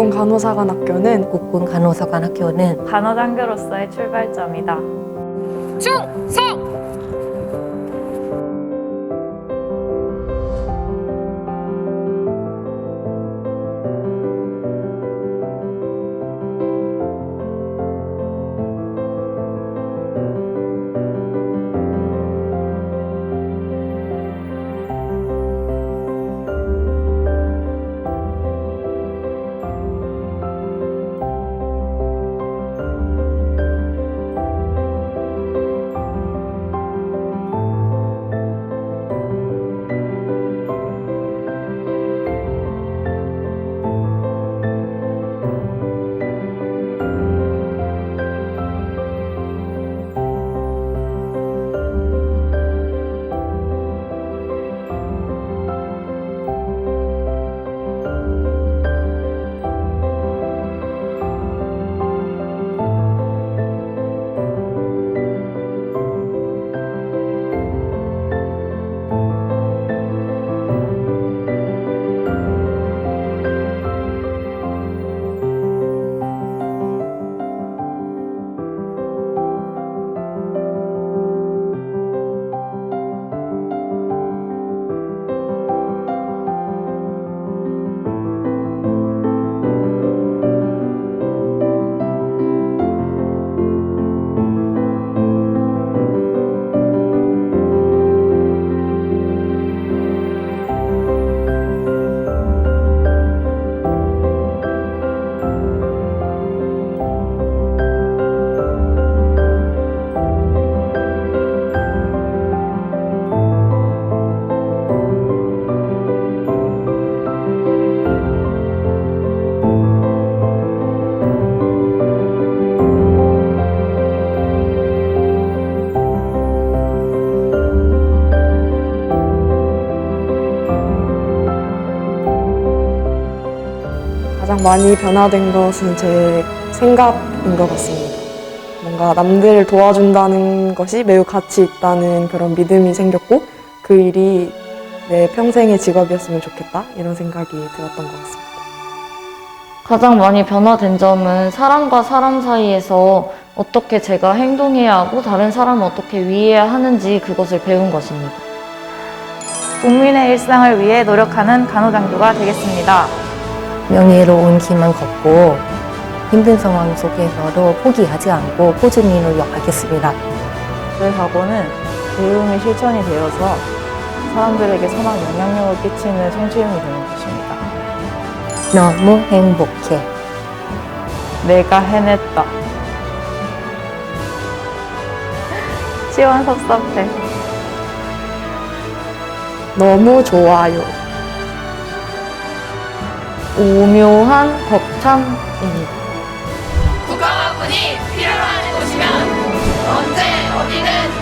국군 간호사관학교는 국군 간호사관학교는 간호장교로서의 출발점이다. 충성! 가장 많이 변화된 것은 제 생각인 것 같습니다. 뭔가 남들을 도와준다는 것이 매우 가치 있다는 그런 믿음이 생겼고 그 일이 내 평생의 직업이었으면 좋겠다 이런 생각이 들었던 것 같습니다. 가장 많이 변화된 점은 사람과 사람 사이에서 어떻게 제가 행동해야 하고 다른 사람을 어떻게 위해야 하는지 그것을 배운 것입니다. 국민의 일상을 위해 노력하는 간호장교가 되겠습니다. 명예로운 길만 걷고 힘든 상황 속에서도 포기하지 않고 꾸준히 노력하겠습니다. 저희 각오는 배움이 실천이 되어서 사람들에게 선한 영향력을 끼치는 성취형이 되는 것입니다. 너무 행복해. 내가 해냈다. 시원 섭섭해. 너무 좋아요. 오묘한 벅참입니다. 국가와군이 필요로 곳이면 언제 어디든